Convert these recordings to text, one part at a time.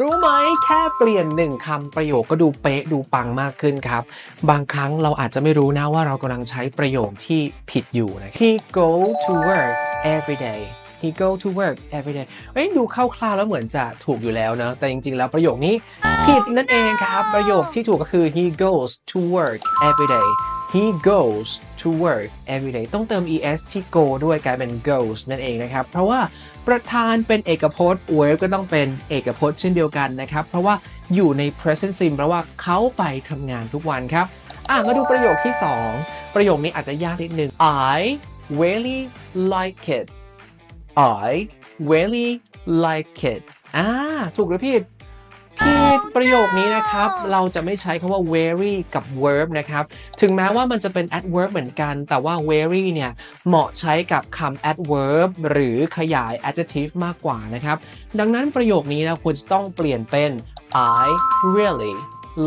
รู้ไหมแค่เปลี่ยนหนึ่งคำประโยคก็ดูเป๊ะดูปังมากขึ้นครับ บางครั้งเราอาจจะไม่รู้นะว่าเรากำลังใช้ประโยคที่ผิดอยู่นะ He go to work every day He go to work every day เอ้ยดูคร่าวๆแล้วเหมือนจะถูกอยู่แล้วนะ แต่จริงๆแล้วประโยคนี้ผิดนั่นเองครับ ประโยคที่ถูกก็คือ he goes to work every day he goes to work every day ต้องเติม es ที่ go ด้วยกลายเป็น goes นั่นเองนะครับ เพราะว่าประธานเป็นเอกพจน์ verb ก็ต้องเป็นเอกพจน์เช่นเดียวกันนะครับ เพราะว่าอยู่ใน present simple แปลว่าเขาไปทำงานทุกวันครับ อะ มาดูประโยคที่ 2 ประโยคนี้อาจจะยากนิดนึง I really like it I really like it อ่า ถูกหรือผิด ผิดประโยคนี้นะครับ เราจะไม่ใช้คำว่า very กับ verb นะครับ ถึงแม้ว่ามันจะเป็น adverb เหมือนกัน แต่ว่า very เนี่ย เหมาะใช้กับคำ adverb หรือขยาย adjective มากกว่านะครับ ดังนั้นประโยคนี้นะควรจะต้องเปลี่ยนเป็น I really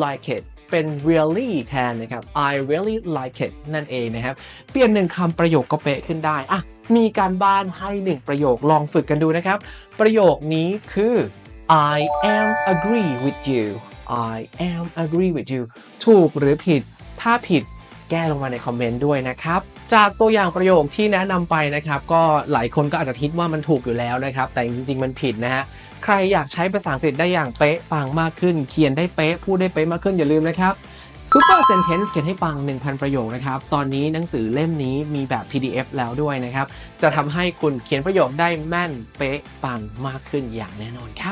like it เป็น really แทนนะครับ I really like it นั่นเองนะครับ เปลี่ยนหนึ่งคำประโยคก็เป๊ะขึ้นได้อะมีการบ้านให้หนึ่งประโยคลองฝึกกันดูนะครับ ประโยคนี้คือ I am agree with you I am agree with you ถูกหรือผิด ถ้าผิดแก้ลงมาในคอมเมนต์ด้วยนะครับ จากตัวอย่างประโยคที่แนะนำไปนะครับ ก็หลายคนก็อาจจะคิดว่ามันถูกอยู่แล้วนะครับ แต่จริง ๆ มันผิดนะฮะ ใครอยากใช้ภาษาอังกฤษได้อย่างเป๊ะปังมากขึ้น เขียนได้เป๊ะ พูดได้เป๊ะมากขึ้นอย่าลืมนะครับ Super Sentence เขียนให้ปัง 1,000 ประโยคนะครับ ตอนนี้หนังสือเล่มนี้มีแบบ PDF แล้วด้วยนะครับ จะทำให้คุณเขียนประโยคได้แม่นเป๊ะปังมากขึ้นอย่างแน่นอนครับ